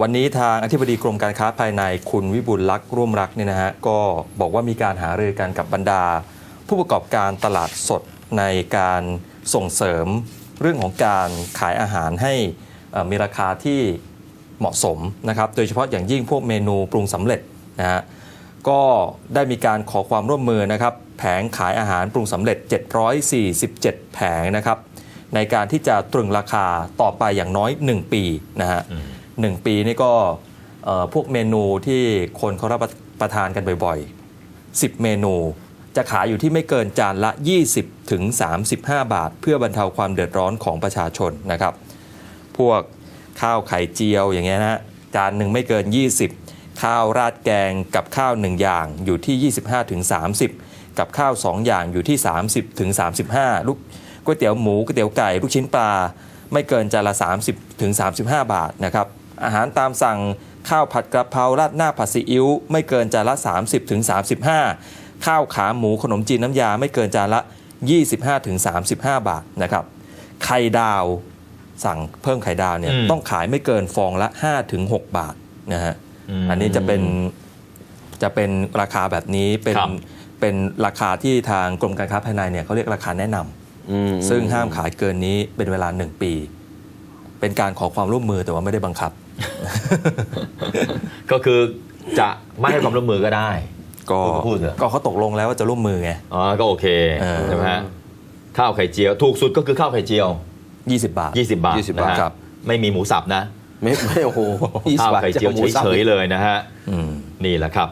วันนี้ทางอธิบดีกรมการค้าภายในคุณวิบุลลักษ์ร่วมรักเนี่ยนะฮะก็บอกว่ามีการหารือกันกับบรรดา ผู้ประกอบการตลาดสดในการส่งเสริมเรื่องของการขายอาหารให้มีราคาที่เหมาะสมนะครับ โดยเฉพาะอย่างยิ่งพวกเมนูปรุงสำเร็จนะฮะก็ได้มีการขอความร่วมมือนะครับ แผงขายอาหารปรุงสำเร็จ 747 แผงนะครับ ในการที่จะตรึงราคาต่อไปอย่างน้อย 1 ปีนะฮะ หนึ่งปีนี่ก็พวกเมนูที่คนเขารับประทานกันบ่อยๆ 10 เมนู จะขายอยู่ที่ไม่เกินจานละ 20ถึง35 บาท เพื่อบรรเทาความเดือดร้อนของประชาชนนะครับ พวกข้าวไข่เจียวอย่างเงี้ยนะฮะจานหนึ่งไม่เกิน 20 ข้าวราดแกงกับข้าว 1 อย่างอยู่ที่ 25ถึง30 กับข้าว 2 อย่างอยู่ที่ 30ถึง35 ลูกก๋วยเตี๋ยวหมูก๋วยเตี๋ยวไก่ ลูกชิ้นปลา ไม่เกินจานละ 30ถึง35 บาทนะครับ อาหารตามสั่ง ข้าวผัดกระเพราราดหน้าผัดซีอิ๊วไม่เกินจานละ 30ถึง35 ข้าวขาหมูขนมจีนน้ำยาไม่เกินจานละ 25ถึง35 บาทนะครับไข่ดาวสั่งเพิ่มไข่ดาวเนี่ยอืมต้องขายไม่เกินฟองละ5ถึง6บาทนะฮะมอันนี้จะเป็นจะเป็นราคาแบบนี้เป็นครับเป็นราคาที่ทางกรมการค้าภายในเนี่ยเขาเรียกราคาแนะนำอืมซึ่งห้ามขายเกินนี้เป็นเวลา 1 ปี เป็นการขอความร่วมมือแต่ว่าไม่ได้บังคับ ก็คือจะไม่ให้ความร่วมมือก็ได้ ก็พูดเถอะ ก็เขาตกลงแล้วว่าจะร่วมมือไง อ๋อ ก็โอเคเออ ใช่ไหมฮะข้าวไข่เจียว ถูกสุดก็คือข้าวไข่เจียว 20 บาท 20 บาท20นะฮะครับ ไม่มีหมูสับนะ ไม่ไม่โอ้โหยี่สิข้าบวบาทไข่เจียวจะอาหมูสับเฉยๆเลยนะฮะ อืม นี่แหละครับ